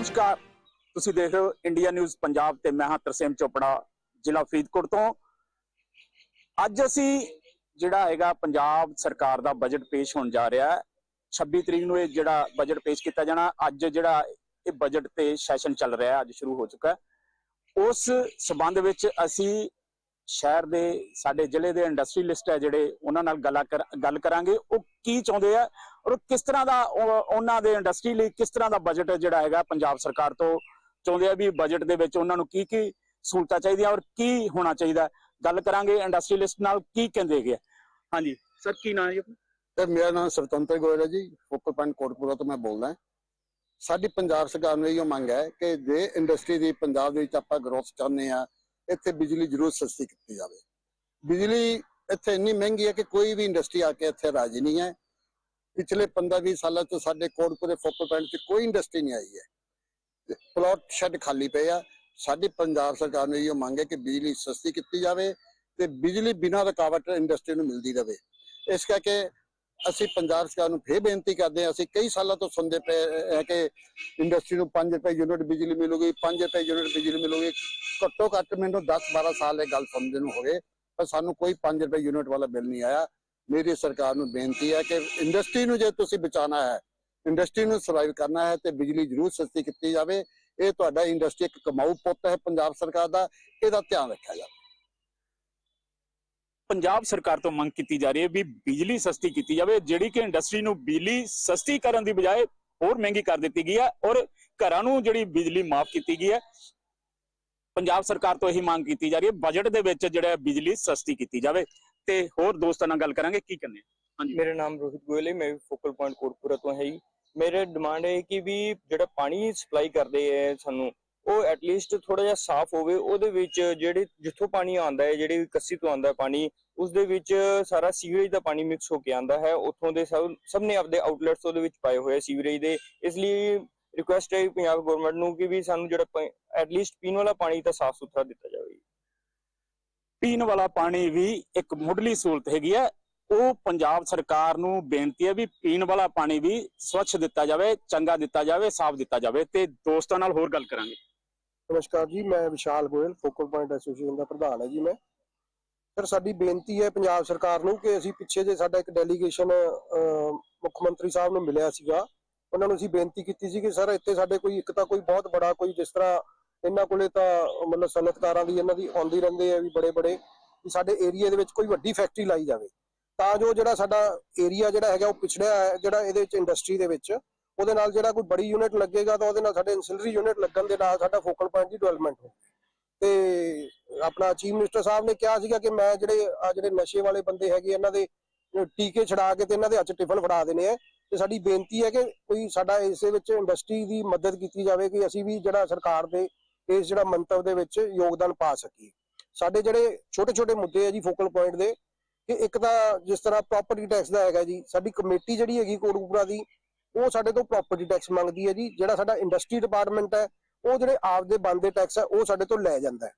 ਨਮਸਕਾਰ। ਤੁਸੀਂ ਦੇਖ ਰਹੇ ਹੋ ਇੰਡੀਆ ਨਿਊਜ਼ ਪੰਜਾਬ ਤੇ ਮੈਂ ਹਾਂ ਤਰਸੇਮ ਚੋਪੜਾ, ਜ਼ਿਲ੍ਹਾ ਫਰੀਦਕੋਟ ਤੋਂ। ਅੱਜ ਅਸੀਂ ਜਿਹੜਾ ਹੈਗਾ ਪੰਜਾਬ ਸਰਕਾਰ ਦਾ ਬਜਟ ਪੇਸ਼ ਹੋਣ ਜਾ ਰਿਹਾ ਹੈ। 26 ਤਰੀਕ ਨੂੰ ਇਹ ਜਿਹੜਾ ਬਜਟ ਪੇਸ਼ ਕੀਤਾ ਜਾਣਾ, ਅੱਜ ਜਿਹੜਾ ਇਹ ਬਜਟ ਤੇ ਸੈਸ਼ਨ ਚੱਲ ਰਿਹਾ ਅੱਜ ਸ਼ੁਰੂ ਹੋ ਚੁੱਕਾ ਉਸ ਸਬੰਧ ਵਿੱਚ ਅਸੀਂ ਸ਼ਹਿਰ ਦੇ, ਸਾਡੇ ਜ਼ਿਲ੍ਹੇ ਦੇ ਇੰਡਸਟਰੀਲਿਸਟ ਹੈ ਜਿਹੜੇ ਉਹਨਾਂ ਨਾਲ ਗੱਲ ਕਰਾਂਗੇ। ਉਹ ਕੀ ਚਾਹੁੰਦੇ ਆ ਔਰ ਕਿਸ ਤਰ੍ਹਾਂ ਦਾ ਉਹਨਾਂ ਦੇ ਇੰਡਸਟਰੀ ਲਈ ਕਿਸ ਤਰ੍ਹਾਂ ਦਾ ਬਜਟ ਜਿਹੜਾ ਹੈਗਾ ਪੰਜਾਬ ਸਰਕਾਰ ਤੋਂ ਚਾਹੁੰਦੇ ਆ ਵੀ ਬਜਟ ਦੇ ਵਿੱਚ ਉਹਨਾਂ ਨੂੰ ਕੀ ਕੀ ਸਹੂਲਤਾਂ ਚਾਹੀਦੀਆਂ ਔਰ ਕੀ ਹੋਣਾ ਚਾਹੀਦਾ। ਗੱਲ ਕਰਾਂਗੇ ਇੰਡਸਟਰੀਲਿਸਟ ਨਾਲ ਕੀ ਕਹਿੰਦੇ ਹੈਗੇ ਹਾਂਜੀ, ਸਰ ਕੀ ਨਾਮ ਹੈ ਜੀ ਸਰ, ਮੇਰਾ ਨਾਮ ਸਰਤੰਤਰ ਗੋਇਲ ਹੈ ਜੀ। ਫੋਕਲ ਪੁਆਇੰਟ ਕੋਟਪੁਰਾ ਤੋਂ ਮੈਂ ਬੋਲਦਾ ਸਾਡੀ ਪੰਜਾਬ ਸਰਕਾਰ ਨੂੰ ਇਹ ਮੰਗ ਹੈ ਕਿ ਜੇ ਇੰਡਸਟਰੀ ਦੀ ਪੰਜਾਬ ਦੇ ਵਿੱਚ ਆਪਾਂ ਗਰੋਥ ਚਾਹੁੰਦੇ ਆ ਇੱਥੇ ਬਿਜਲੀ ਜ਼ਰੂਰ ਸਸਤੀ ਕੀਤੀ ਜਾਵੇ। ਬਿਜਲੀ ਇੱਥੇ ਇੰਨੀ ਮਹਿੰਗੀ ਹੈ ਕਿ ਕੋਈ ਵੀ ਇੰਡਸਟਰੀ ਆ ਕੇ ਇੱਥੇ ਰਾਜੀ ਨਹੀਂ ਹੈ। ਪਿਛਲੇ 15-20 ਸਾਲਾਂ ਤੋਂ ਸਾਡੇ ਕੋਟਪੁਰੇ ਫੋਕਲ ਪੁਆਇੰਟ 'ਚ ਕੋਈ ਇੰਡਸਟਰੀ ਨਹੀਂ ਆਈ ਹੈ। ਪਲਾਟ ਸ਼ੈੱਡ ਖਾਲੀ ਪਏ ਆ। ਸਾਡੀ ਪੰਜਾਬ ਸਰਕਾਰ ਨੂੰ ਇਹ ਮੰਗ ਹੈ ਕਿ ਬਿਜਲੀ ਸਸਤੀ ਕੀਤੀ ਜਾਵੇ ਤੇ ਬਿਜਲੀ ਬਿਨਾਂ ਰੁਕਾਵਟ ਇੰਡਸਟਰੀ ਨੂੰ ਮਿਲਦੀ ਰਹੇ। ਇਸ ਕਰਕੇ ਅਸੀਂ ਪੰਜਾਬ ਸਰਕਾਰ ਨੂੰ ਫੇਰ ਬੇਨਤੀ ਕਰਦੇ ਹਾਂ, ਅਸੀਂ ਕਈ ਸਾਲਾਂ ਤੋਂ ਸੁਣਦੇ ਪਏ ਹੈ ਕਿ ਇੰਡਸਟਰੀ ਨੂੰ 5 ਰੁਪਏ ਯੂਨਿਟ ਬਿਜਲੀ ਮਿਲੂਗੀ 5 ਰੁਪਏ ਯੂਨਿਟ ਬਿਜਲੀ ਮਿਲੂਗੀ, ਘੱਟੋ ਘੱਟ ਮੈਨੂੰ 10 12 ਸਾਲ ਇਹ ਗੱਲ ਸਮਝਣ ਨੂੰ ਹੋ ਗਏ ਪਰ ਸਾਨੂੰ ਕੋਈ 5 ਰੁਪਏ ਯੂਨਿਟ ਵਾਲਾ ਬਿੱਲ ਨਹੀਂ ਆਇਆ। ਮੇਰੀ ਸਰਕਾਰ ਨੂੰ ਬੇਨਤੀ ਹੈ ਕਿ ਇੰਡਸਟਰੀ ਨੂੰ ਜੇ ਤੁਸੀਂ ਬਚਾਉਣਾ ਹੈ ਇੰਡਸਟਰੀ ਨੂੰ ਸਰਵਾਈਵ ਕਰਨਾ ਹੈ ਤੇ ਬਿਜਲੀ ਜ਼ਰੂਰ ਸਸਤੀ ਕੀਤੀ ਜਾਵੇ। ਇਹ ਤੁਹਾਡਾ ਇੰਡਸਟਰੀ ਇੱਕ ਕਮਾਊ ਪੁੱਤ ਹੈ ਪੰਜਾਬ ਸਰਕਾਰ ਦਾ, ਇਹਦਾ ਧਿਆਨ ਰੱਖਿਆ ਜਾਵੇ। ਪੰਜਾਬ ਸਰਕਾਰ ਤੋਂ ਮੰਗ ਕੀਤੀ ਜਾ ਰਹੀ ਹੈ ਵੀ ਬਿਜਲੀ ਸਸਤੀ ਕੀਤੀ ਜਾਵੇ, ਜਿਹੜੀ ਕਿ ਇੰਡਸਟਰੀ ਨੂੰ ਬਿਜਲੀ ਸਸਤੀ ਕਰਨ ਦੀ ਬਜਾਏ ਹੋਰ ਮਹਿੰਗੀ ਕਰ ਦਿੱਤੀ ਗਈ ਹੈ ਔਰ ਘਰਾਂ ਨੂੰ ਜਿਹੜੀ ਬਿਜਲੀ ਮਾਫ ਕੀਤੀ ਗਈ ਹੈ। ਪੰਜਾਬ ਸਰਕਾਰ ਤੋਂ ਇਹੀ ਮੰਗ ਕੀਤੀ ਜਾ ਰਹੀ ਹੈ ਬਜਟ ਦੇ ਵਿੱਚ ਜਿਹੜਾ ਬਿਜਲੀ ਸਸਤੀ ਕੀਤੀ ਜਾਵੇ। ਤੇ ਹੋਰ ਦੋਸਤਾਂ ਨਾਲ ਗੱਲ ਕਰਾਂਗੇ, ਕੀ ਕਹਿੰਦੇ ਹਾਂਜੀ। ਮੇਰਾ ਨਾਮ ਰੋਹਿਤ ਗੋਇਲ ਹੈ, ਮੈਂ ਫੋਕਲ ਪੁਆਇੰਟ ਕੋਟਪੁਰਾ ਤੋਂ ਹੈ ਜੀ। ਮੇਰੇ ਡਿਮਾਂਡ ਹੈ ਕਿ ਵੀ ਜਿਹੜਾ ਪਾਣੀ ਸਪਲਾਈ ਕਰਦੇ ਹੈ ਸਾਨੂੰ ਉਹ ਐਟਲੀਸਟ ਥੋੜਾ ਜਿਹਾ ਸਾਫ਼ ਹੋਵੇ, ਉਹਦੇ ਵਿੱਚ ਜਿਹੜੇ ਜਿੱਥੋਂ ਪਾਣੀ ਆਉਂਦਾ ਹੈ, ਜਿਹੜੀ ਕੱਸੀ ਤੋਂ ਆਉਂਦਾ ਪਾਣੀ ਉਸ ਦੇ ਵਿੱਚ ਸਾਰਾ ਸੀਵਰੇਜ ਦਾ ਪਾਣੀ ਮਿਕਸ ਹੋ ਕੇ ਆਉਂਦਾ ਹੈ। ਉੱਥੋਂ ਦੇ ਸਭ ਸਭ ਨੇ ਆਪਦੇ ਆਊਟਲੈਟਸ ਉਹਦੇ ਵਿੱਚ ਪਾਏ ਹੋਏ ਸੀਵਰੇਜ ਦੇ। ਇਸ ਲਈ ਰਿਕੁਐਸਟ ਹੈ ਪੰਜਾਬ ਗਵਰਨਮੈਂਟ ਨੂੰ ਕਿ ਵੀ ਸਾਨੂੰ ਜਿਹੜਾ ਐਟਲੀਸਟ ਪੀਣ ਵਾਲਾ ਪਾਣੀ ਤਾਂ ਸਾਫ਼ ਸੁਥਰਾ ਦਿੱਤਾ ਜਾਵੇ। ਪੀਣ ਵਾਲਾ ਪਾਣੀ ਵੀ ਇੱਕ ਮੁੱਢਲੀ ਸਹੂਲਤ ਹੈਗੀ ਹੈ ਉਹ ਪੰਜਾਬ ਸਰਕਾਰ ਨੂੰ ਬੇਨਤੀ ਹੈ ਵੀ ਪੀਣ ਵਾਲਾ ਪਾਣੀ ਵੀ ਸਵੱਛ ਦਿੱਤਾ ਜਾਵੇ, ਚੰਗਾ ਦਿੱਤਾ ਜਾਵੇ, ਸਾਫ਼ ਦਿੱਤਾ ਜਾਵੇ ਤੇ ਦੋਸਤਾਂ ਨਾਲ ਹੋਰ ਗੱਲ ਕਰਾਂਗੇ। ਨਮਸਕਾਰ ਜੀ, ਮੈਂ Vishal Goyal, focal point association ਦਾ ਪ੍ਰਧਾਨ ਹੈ ਜੀ ਮੈਂ। ਸਰ, ਸਾਡੀ ਬੇਨਤੀ ਹੈ ਪੰਜਾਬ ਸਰਕਾਰ ਨੂੰ ਕਿ ਅਸੀਂ ਪਿੱਛੇ ਜੇ ਸਾਡਾ ਇੱਕ ਡੈਲੀਗੇਸ਼ਨ ਮੁੱਖ ਮੰਤਰੀ ਸਾਹਿਬ ਨੂੰ ਮਿਲਿਆ ਸੀਗਾ, ਉਹਨਾਂ ਨੂੰ ਅਸੀਂ ਬੇਨਤੀ ਕੀਤੀ ਸੀ ਕਿ ਸਰ, ਇੱਥੇ ਸਾਡੇ ਕੋਈ, ਇੱਕ ਤਾਂ ਕੋਈ ਬਹੁਤ ਬੜਾ ਕੋਈ ਜਿਸ ਤਰ੍ਹਾਂ ਇਹਨਾਂ ਕੋਲੇ ਤਾਂ ਮਤਲਬ ਸਨਅਤਕਾਰਾਂ ਦੀ ਇਹਨਾਂ ਦੀ ਆਉਂਦੀ ਰਹਿੰਦੇ ਆ, ਵੀ ਬੜੇ ਬੜੇ ਵੀ ਸਾਡੇ ਏਰੀਆ ਦੇ ਵਿੱਚ ਕੋਈ ਵੱਡੀ ਫੈਕਟਰੀ ਲਾਈ ਜਾਵੇ। ਤਾਂ ਜੋ ਜਿਹੜਾ ਸਾਡਾ ਏਰੀਆ ਜਿਹੜਾ ਹੈਗਾ ਉਹ ਪਿਛੜਿਆ ਹੈ, ਜਿਹੜਾ ਇਹਦੇ ਵਿੱਚ ਇੰਡਸਟਰੀ ਦੇ ਵਿੱਚ ਉਹਦੇ ਨਾਲ ਜਿਹੜਾ ਕੋਈ ਬੜੀ ਯੂਨਿਟ ਲੱਗੇਗਾ ਤਾਂ ਉਹਦੇ ਨਾਲ ਸਾਡੇ ਐਂਸਿਲਰੀ ਯੂਨਿਟ ਲੱਗਣ ਦੇ ਨਾਲ ਸਾਡਾ ਫੋਕਲ ਪੁਆਇੰਟ ਦੀ ਡਿਵੈਲਪਮੈਂਟ ਹੋਵੇ ਤੇ ਆਪਣਾ ਚੀਫ ਮਿਨਿਸਟਰ ਸਾਹਿਬ ਨੇ ਕਿਹਾ ਸੀਗਾ ਕਿ ਮੈਂ ਜਿਹੜੇ ਆ ਜਿਹੜੇ ਨਸ਼ੇ ਵਾਲੇ ਬੰਦੇ ਹੈਗੇ ਇਹਨਾਂ ਦੇ ਟੀਕੇ ਛੜਾ ਕੇ ਤੇ ਇਹਨਾਂ ਦੇ ਅੱਜ ਟਿਫਨ ਫੜਾ ਦੇਣੇ ਆ। ਤੇ ਸਾਡੀ ਬੇਨਤੀ ਹੈ ਕਿ ਕੋਈ ਸਾਡਾ ਇਸੇ ਵਿੱਚ ਇੰਡਸਟਰੀ ਦੀ ਮਦਦ ਕੀਤੀ ਜਾਵੇ ਕਿ ਅਸੀਂ ਵੀ ਜਿਹੜਾ ਸਰਕਾਰ ਦੇ ਇਸ ਜਿਹੜਾ ਮੰਤਵ ਦੇ ਵਿੱਚ ਯੋਗਦਾਨ ਪਾ ਸਕੀਏ। ਸਾਡੇ ਜਿਹੜੇ ਛੋਟੇ ਛੋਟੇ ਮੁੱਦੇ ਆ ਜੀ ਫੋਕਲ ਪੁਆਇੰਟ ਦੇ, ਕਿ ਇੱਕ ਤਾਂ ਜਿਸ ਤਰ੍ਹਾਂ ਪ੍ਰਾਪਰਟੀ ਟੈਕਸ ਦਾ ਹੈਗਾ ਜੀ, ਸਾਡੀ ਕਮੇਟੀ ਜਿਹੜੀ ਹੈਗੀ ਕੋਟਕਪੂਰਾ ਦੀ ਉਹ ਸਾਡੇ ਤੋਂ ਪ੍ਰਾਪਰਟੀ ਟੈਕਸ ਮੰਗਦੀ ਹੈ ਜੀ, ਜਿਹੜਾ ਸਾਡਾ ਇੰਡਸਟਰੀ ਡਿਪਾਰਟਮੈਂਟ ਹੈ, ਉਹ ਜਿਹੜੇ ਆਪਦੇ ਬੰਦੇ ਟੈਕਸ ਹੈ, ਉਹ ਸਾਡੇ ਤੋਂ ਲੈ ਜਾਂਦਾ ਹੈ।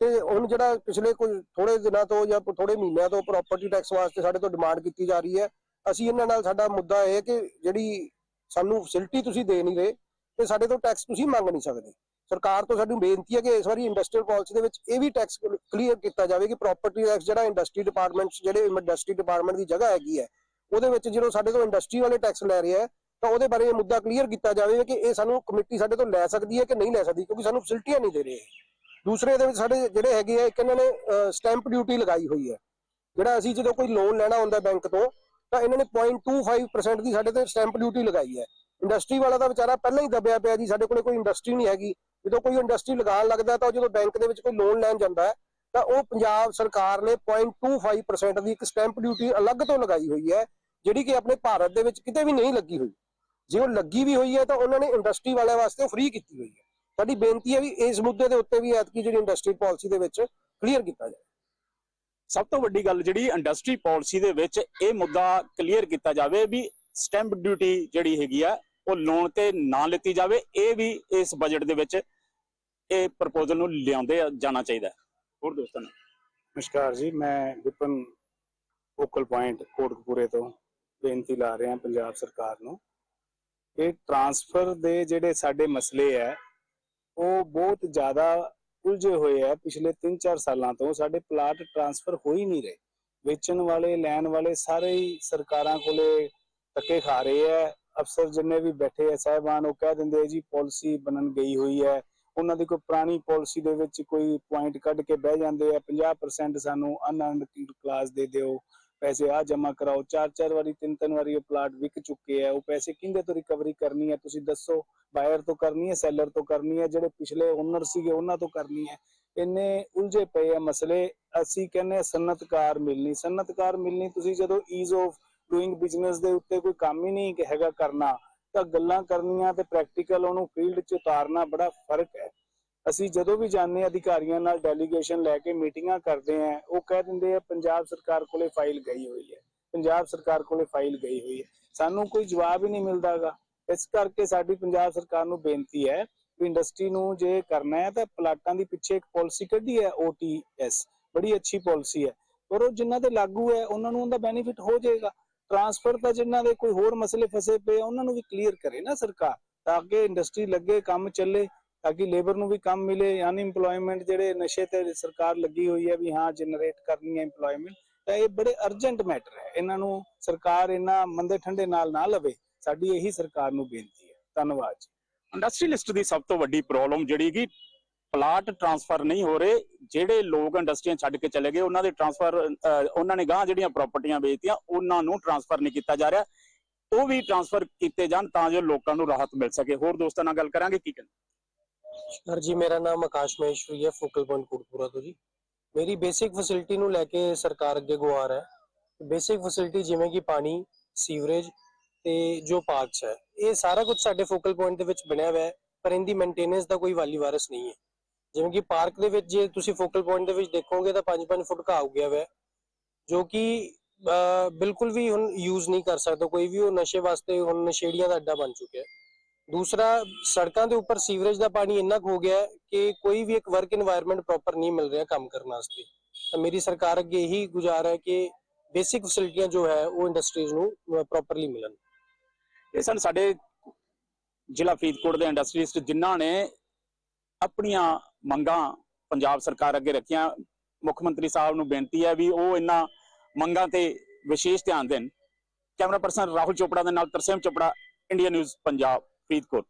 ਤੇ ਹੁਣ ਜਿਹੜਾ ਪਿਛਲੇ ਕੁਝ ਥੋੜੇ ਦਿਨਾਂ ਤੋਂ ਜਾਂ ਥੋੜੇ ਮਹੀਨਿਆਂ ਤੋਂ ਪ੍ਰਾਪਰਟੀ ਟੈਕਸ ਵਾਸਤੇ ਸਾਡੇ ਤੋਂ ਡਿਮਾਂਡ ਕੀਤੀ ਜਾ ਰਹੀ ਹੈ, ਅਸੀਂ ਇਹਨਾਂ ਨਾਲ ਸਾਡਾ ਮੁੱਦਾ ਇਹ ਹੈ ਕਿ ਜਿਹੜੀ ਸਾਨੂੰ ਫੈਸਿਲਿਟੀ ਤੁਸੀਂ ਦੇ ਨਹੀਂ ਰਹੇ, ਤੇ ਸਾਡੇ ਤੋਂ ਟੈਕਸ ਤੁਸੀਂ ਮੰਗ ਨਹੀਂ ਸਕਦੇ। ਸਰਕਾਰ ਤੋਂ ਸਾਡੀ ਬੇਨਤੀ ਹੈ ਕਿ ਇਸ ਵਾਰੀ ਇੰਡਸਟਰੀਅਲ ਪਾਲਿਸੀ ਦੇ ਵਿੱਚ ਇਹ ਵੀ ਟੈਕਸ ਕਲੀਅਰ ਕੀਤਾ ਜਾਵੇ ਕਿ ਪ੍ਰਾਪਰਟੀ ਟੈਕਸ ਜਿਹੜਾ ਇੰਡਸਟਰੀ ਡਿਪਾਰਟਮੈਂਟ ਜਿਹੜੇ ਇੰਡਸਟਰੀ ਡਿਪਾਰਟਮੈਂਟ ਦੀ ਜਗ੍ਹਾ ਹੈਗੀ ਹੈ, ਉਹਦੇ ਵਿੱਚ ਜਦੋਂ ਸਾਡੇ ਤੋਂ ਇੰਡਸਟਰੀ ਵਾਲੇ ਟੈਕਸ ਲੈ ਰਹੇ ਆ ਤਾਂ ਉਹਦੇ ਬਾਰੇ ਇਹ ਮੁੱਦਾ ਕਲੀਅਰ ਕੀਤਾ ਜਾਵੇ ਕਿ ਇਹ ਸਾਨੂੰ ਕਮੇਟੀ ਸਾਡੇ ਤੋਂ ਲੈ ਸਕਦੀ ਹੈ ਕਿ ਨਹੀਂ ਲੈ ਸਕਦੀ, ਕਿਉਂਕਿ ਸਾਨੂੰ ਫੈਸਿਲਿਟੀਆਂ ਨਹੀਂ ਦੇ ਰਹੇ ਦੂਸਰੇ ਦੇ ਵਿੱਚ ਸਾਡੇ ਜਿਹੜੇ ਹੈਗੇ ਆ, ਇੱਕ ਇਹਨਾਂ ਨੇ ਸਟੈਂਪ ਡਿਊਟੀ ਲਗਾਈ ਹੋਈ ਹੈ। ਜਿਹੜਾ ਅਸੀਂ ਜਦੋਂ ਕੋਈ ਲੋਨ ਲੈਣਾ ਹੁੰਦਾ ਬੈਂਕ ਤੋਂ, ਤਾਂ ਇਹਨਾਂ ਨੇ 0.25% ਦੀ ਸਾਡੇ ਤੇ ਸਟੈਂਪ ਡਿਊਟੀ ਲਗਾਈ ਹੈ। ਇੰਡਸਟਰੀ ਵਾਲਾ ਤਾਂ ਵਿਚਾਰਾ ਪਹਿਲਾਂ ਹੀ ਦਬਿਆ ਪਿਆ ਜੀ, ਸਾਡੇ ਕੋਲੇ ਕੋਈ ਇੰਡਸਟਰੀ ਨਹੀਂ ਹੈਗੀ। ਜਦੋਂ ਕੋਈ ਇੰਡਸਟਰੀ ਲਗਾਉਣ ਲੱਗਦਾ ਤਾਂ ਜਦੋਂ ਬੈਂਕ ਦੇ ਵਿੱਚ ਕੋਈ ਲੋਨ ਲੈਣ ਜਾਂਦਾ ਹੈ, ਤਾਂ ਉਹ ਪੰਜਾਬ ਸਰਕਾਰ ਨੇ 0.25% ਦੀ ਇੱਕ ਸਟੈਂਪ ਡਿਊਟੀ ਅਲੱਗ ਤੋਂ ਲਗਾਈ ਹੋਈ ਹੈ, ਜਿਹੜੀ ਕਿ ਆਪਣੇ ਭਾਰਤ ਦੇ ਵਿੱਚ ਕਿਤੇ ਵੀ ਨਹੀਂ ਲੱਗੀ ਹੋਈ। ਜੇ ਉਹ ਲੱਗੀ ਵੀ ਹੋਈ ਹੈ ਤਾਂ ਉਹਨਾਂ ਨੇ ਇੰਡਸਟਰੀ ਵਾਲਿਆਂ ਵਾਸਤੇ ਫ੍ਰੀ ਕੀਤੀ ਹੋਈ ਹੈ। ਸਾਡੀ ਬੇਨਤੀ ਹੈ ਵੀ ਇਸ ਮੁੱਦੇ ਦੇ ਉੱਤੇ ਵੀ ਐਤਕੀ ਜਿਹੜੀ ਇੰਡਸਟਰੀ ਪਾਲਿਸੀ ਦੇ ਵਿੱਚ ਕਲੀਅਰ ਕੀਤਾ ਜਾਏ ਸਭ ਤੋਂ ਵੱਡੀ ਗੱਲ ਜਿਹੜੀ ਇੰਡਸਟਰੀ ਪਾਲਿਸੀ ਦੇ ਵਿੱਚ ਇਹ ਮੁੱਦਾ ਕਲੀਅਰ ਕੀਤਾ ਜਾਵੇ ਵੀ ਸਟੈਂਪ ਡਿਊਟੀ ਜਿਹੜੀ ਹੈਗੀ ਆ ਉਹ ਲੋਨ ਤੇ ਨਾ ਲਿੱਤੀ ਜਾਵੇ ਇਹ ਵੀ ਇਸ ਬਜਟ ਦੇ ਵਿੱਚ ਇਹ ਪ੍ਰਪੋਜ਼ਲ ਨੂੰ ਲਿਆਉਂਦੇ ਜਾਣਾ ਚਾਹੀਦਾ ਹੈ। ਹੋਰ ਦੋਸਤਾਂ ਨਮਸਕਾਰ ਜੀ ਮੈਂ ਵਿਪਨ ਫੋਕਲ ਪੁਆਇੰਟ ਕੋਟਕਪੂਰੇ ਤੋਂ ਬੇਨਤੀ ਲਾ ਰਿਹਾ ਪੰਜਾਬ ਸਰਕਾਰ ਨੂੰ। ਇਹ ਟਰਾਂਸਫਰ ਦੇ ਜਿਹੜੇ ਸਾਡੇ ਮਸਲੇ ਹੈ, ਉਹ ਬਹੁਤ ਜ਼ਿਆਦਾ ਉਲਝੇ ਹੋਏ ਹੈ। ਪਿਛਲੇ 3-4 ਸਾਲਾਂ ਤੋਂ ਸਾਡੇ ਪਲਾਟ ਟਰਾਂਸਫਰ ਹੋ ਹੀ ਨਹੀਂ ਰਹੇ। ਵੇਚਣ ਵਾਲੇ, ਲੈਣ ਵਾਲੇ ਸਾਰੇ ਹੀ ਸਰਕਾਰਾਂ ਕੋਲੇ ਧੱਕੇ ਖਾ ਰਹੇ ਹੈ। ਅਫਸਰ ਜਿੰਨੇ ਵੀ ਬੈਠੇ ਹੈ, ਸਾਹਿਬਾਨ, ਉਹ ਕਹਿ ਦਿੰਦੇ ਆ ਜੀ ਪਾਲਿਸੀ ਬਣਨ ਗਈ ਹੋਈ ਹੈ। ਉਹਨਾਂ ਦੀ ਕੋਈ ਪੁਰਾਣੀ ਪਾਲਿਸੀ ਦੇ ਵਿੱਚ ਕੋਈ ਪੁਆਇੰਟ ਕੱਢ ਕੇ ਬਹਿ ਜਾਂਦੇ ਆ 50% ਸਾਨੂੰ ਅਨਅਰਨਡ ਕਲਾਸ ਦੇ ਦਿਓ। ਪੈਸੇ ਆ ਜਮ੍ਹਾਂ ਕਰਾਓ। ਚਾਰ ਚਾਰ ਵਾਰੀ ਤਿੰਨ ਤਿੰਨ ਵਾਰੀ ਉਹ ਪਲਾਟ ਵਿਕ ਚੁੱਕੇ ਆ। ਉਹ ਪੈਸੇ ਕਿੰਦੇ ਤੋਂ ਰਿਕਵਰੀ ਕਰਨੀ ਹੈ ਤੁਸੀਂ ਦੱਸੋ। ਬਾਇਰ ਤੋਂ ਕਰਨੀ ਹੈ ਸੈਲਰ ਤੋਂ ਕਰਨੀ ਹੈ ਜਿਹੜੇ ਪਿਛਲੇ ਓਨਰ ਸੀਗੇ, ਉਹਨਾਂ ਤੋਂ ਕਰਨੀ ਹੈ ਇੰਨੇ ਉਲਝੇ ਪਏ ਆ ਮਸਲੇ। ਅਸੀਂ ਕਹਿੰਦੇ ਆ ਸਨਅਤਕਾਰ ਮਿਲਣੀ। ਸਨਅਤਕਾਰ ਮਿਲਣੀ, ਤੁਸੀਂ ਜਦੋਂ ਈਜ਼ ਆਫ ਡੂਇੰਗ ਬਿਜ਼ਨਸ ਦੇ ਉੱਤੇ ਕੋਈ ਕੰਮ ਹੀ ਨਹੀਂ ਹੈਗਾ ਕਰਨਾ, ਤਾਂ ਗੱਲਾਂ ਕਰਨੀਆਂ ਤੇ ਪ੍ਰੈਕਟੀਕਲ ਉਹਨੂੰ ਫੀਲਡ 'ਚ ਉਤਾਰਨਾ ਬੜਾ ਫ਼ਰਕ ਹੈ। ਅਸੀਂ ਜਦੋਂ ਵੀ ਜਾਂਦੇ ਹਾਂ ਅਧਿਕਾਰੀਆਂ ਨਾਲ ਡੈਲੀਗੇਸ਼ਨ ਲੈ ਕੇ ਮੀਟਿੰਗਾਂ ਕਰਦੇ ਆ ਉਹ ਕਹਿ ਦਿੰਦੇ ਆ, ਪੰਜਾਬ ਸਰਕਾਰ ਕੋਲੇ ਫਾਈਲ ਗਈ ਹੋਈ ਹੈ। ਪੰਜਾਬ ਸਰਕਾਰ ਕੋਲੇ ਫਾਈਲ ਗਈ ਹੋਈ ਹੈ। ਸਾਨੂੰ ਕੋਈ ਜਵਾਬ ਹੀ ਨਹੀਂ ਮਿਲਦਾਗਾ। ਇਸ ਕਰਕੇ ਸਾਡੀ ਪੰਜਾਬ ਸਰਕਾਰ ਨੂੰ ਬੇਨਤੀ ਹੈ ਕਿ ਇੰਡਸਟਰੀ ਨੂੰ ਜੇ ਕਰਨਾ ਹੈ ਤਾਂ ਪਲਾਟਾਂ ਦੀ ਪਿੱਛੇ ਇੱਕ ਪਾਲਿਸੀ ਕੱਢੀ ਹੈ OTS ਬੜੀ ਅੱਛੀ ਪਾਲਿਸੀ ਹੈ। ਪਰ ਉਹ ਜਿਨ੍ਹਾਂ ਦੇ ਲਾਗੂ ਹੈ, ਉਹਨਾਂ ਨੂੰ ਉਹਦਾ ਬੈਨੀਫਿਟ ਹੋ ਜਾਏਗਾ। ਟਰਾਂਸਫਰ ਦਾ ਜਿਨ੍ਹਾਂ ਦੇ ਕੋਈ ਹੋਰ ਮਸਲੇ ਫਸੇ ਪਏ ਉਹਨਾਂ ਨੂੰ ਵੀ ਕਲੀਅਰ ਕਰੇ ਨਾ ਸਰਕਾਰ, ਤਾਂ ਕਿ ਇੰਡਸਟਰੀ ਲੱਗੇ, ਕੰਮ ਚੱਲੇ। ਤਾਂ ਕਿ ਲੇਬਰ ਨੂੰ ਵੀ ਕੰਮ ਮਿਲੇ ਅਨਇੰਪਲੋਇਮੈਂਟ ਜਿਹੜੇ ਨਸ਼ੇ ਤੇ ਸਰਕਾਰ ਲੱਗੀ ਹੋਈ ਹੈ ਵੀ ਹਾਂ ਜਨਰੇਟ ਕਰਨੀ ਹੈ EMPLOYMENT, ਤਾਂ ਇਹ ਬੜੇ ਅਰਜੈਂਟ ਮੈਟਰ ਹੈ। ਇਹਨਾਂ ਨੂੰ ਸਰਕਾਰ ਇਹਨਾਂ ਮੰਦੇ ਠੰਡੇ ਨਾਲ ਨਾ ਲਵੇ। ਸਾਡੀ ਇਹੀ ਸਰਕਾਰ ਨੂੰ ਬੇਨਤੀ ਹੈ। ਧੰਨਵਾਦ ਜੀ। ਇੰਡਸਟਰੀਲਿਸਟ ਦੀ ਸਭ ਤੋਂ ਵੱਡੀ ਪ੍ਰੋਬਲਮ ਜਿਹੜੀ ਕਿ ਪਲਾਟ ਟਰਾਂਸਫਰ ਨਹੀਂ ਹੋ ਰਹੇ, ਜਿਹੜੇ ਲੋਕ ਇੰਡਸਟਰੀਆਂ ਛੱਡ ਕੇ ਚਲੇ ਗਏ, ਉਹਨਾਂ ਦੇ ਟਰਾਂਸਫਰ ਉਹਨਾਂ ਨੇ ਗਾਂ ਜਿਹੜੀਆਂ ਪ੍ਰਾਪਰਟੀਆਂ ਵੇਚਤੀਆਂ, ਉਹਨਾਂ ਨੂੰ ਟਰਾਂਸਫਰ ਨਹੀਂ ਕੀਤਾ ਜਾ ਰਿਹਾ। ਉਹ ਵੀ ਟਰਾਂਸਫਰ ਕੀਤੇ ਜਾਣ ਤਾਂ ਜੋ ਲੋਕਾਂ ਨੂੰ ਰਾਹਤ ਮਿਲ ਸਕੇ। ਹੋਰ ਦੋਸਤਾਂ ਨਾਲ ਗੱਲ ਕਰਾਂਗੇ, ਕੀ ਕਹਿੰਦੇ ਸਰ ਜੀ, ਮੇਰਾ ਨਾਮ ਆਕਾਸ਼ ਮਹੇਸ਼ਵਰੀ ਹੈ ਫੋਕਲ ਪੁਆਇੰਟ ਕੋਟਪੂਰਾ ਤੋਂ ਜੀ। ਮੇਰੀ ਬੇਸਿਕ ਫੈਸਿਲਿਟੀ ਨੂੰ ਲੈ ਕੇ ਸਰਕਾਰ ਅੱਗੇ ਗੁਹਾਰ ਹੈ। ਬੇਸਿਕ ਫੈਸਿਲਿਟੀ ਜਿਵੇਂ ਕਿ ਪਾਣੀ ਸੀਵਰੇਜ ਤੇ ਜੋ ਪਾਰਕਸ ਹੈ, ਇਹ ਸਾਰਾ ਕੁਝ ਸਾਡੇ ਫੋਕਲ ਪੁਆਇੰਟ ਦੇ ਵਿੱਚ ਬਣਿਆ ਹੋਇਆ ਹੈ, ਪਰ ਇਹਦੀ ਮੇਨਟੇਨੈਂਸ ਦਾ ਕੋਈ ਵਾਲੀ ਵਾਰਸ ਨਹੀਂ ਹੈ। ਜਿਵੇਂ ਕਿ ਪਾਰਕ ਦੇ ਵਿੱਚ ਜੇ ਤੁਸੀਂ ਫੋਕਲ ਪੁਆਇੰਟ ਦੇ ਵਿੱਚ ਦੇਖੋਗੇ ਤਾਂ 5-5 ਫੁੱਟ ਘਾਹ ਉੱਗਿਆ ਹੋਇਆ ਹੈ, ਜੋ ਕਿ ਬਿਲਕੁਲ ਵੀ ਹੁਣ ਯੂਜ਼ ਨਹੀਂ ਕਰ ਸਕਦਾ, ਕੋਈ ਵੀ ਉਹ ਨਸ਼ੇ ਵਾਸਤੇ ਹੁਣ ਨਸ਼ੇੜੀਆਂ ਦਾ ਅੱਡਾ ਬਣ ਚੁੱਕਿਆ ਹੈ। ਦੂਸਰਾ, ਸੜਕਾਂ ਦੇ ਉੱਪਰ ਸੀਵਰੇਜ ਦਾ ਪਾਣੀ ਇੰਨਾ ਹੋ ਗਿਆ ਕਿ ਕੋਈ ਵੀ ਇੱਕ ਵਰਕ এনवायरमेंट ਪ੍ਰੋਪਰ ਨਹੀਂ ਮਿਲ ਰਿਹਾ ਕੰਮ ਕਰਨ ਵਾਸਤੇ। ਤਾਂ ਮੇਰੀ ਸਰਕਾਰ ਅੱਗੇ ਇਹੀ ਗੁਜ਼ਾਰ ਹੈ ਕਿ ਬੇਸਿਕ ਫੈਸਿਲਿਟੀਆਂ ਜੋ ਹੈ ਉਹ ਇੰਡਸਟਰੀਜ਼ ਨੂੰ ਪ੍ਰੋਪਰਲੀ ਮਿਲਣ। ਇਹ ਸਨ ਸਾਡੇ ਜ਼ਿਲ੍ਹਾ ਫਰੀਦਕੋਟ ਦੇ ਇੰਡਸਟਰੀਸਟ ਜਿਨ੍ਹਾਂ ਨੇ ਆਪਣੀਆਂ ਮੰਗਾਂ ਪੰਜਾਬ ਸਰਕਾਰ ਅੱਗੇ ਰੱਖੀਆਂ। ਮੁੱਖ ਮੰਤਰੀ ਸਾਹਿਬ ਨੂੰ ਬੇਨਤੀ ਹੈ ਵੀ ਉਹ ਇਹਨਾਂ ਮੰਗਾਂ ਤੇ ਵਿਸ਼ੇਸ਼ ਧਿਆਨ ਦੇਣ। ਕੈਮਰਾ ਪਰਸਨ ਰਾਹੁਲ ਚੋਪੜਾ ਦੇ ਨਾਲ ਤਰਸੇਮ ਚੋਪੜਾ, ਇੰਡੀਆ ਨਿਊਜ਼, ਪੰਜਾਬ। ਫਰੀਦਕੋਟ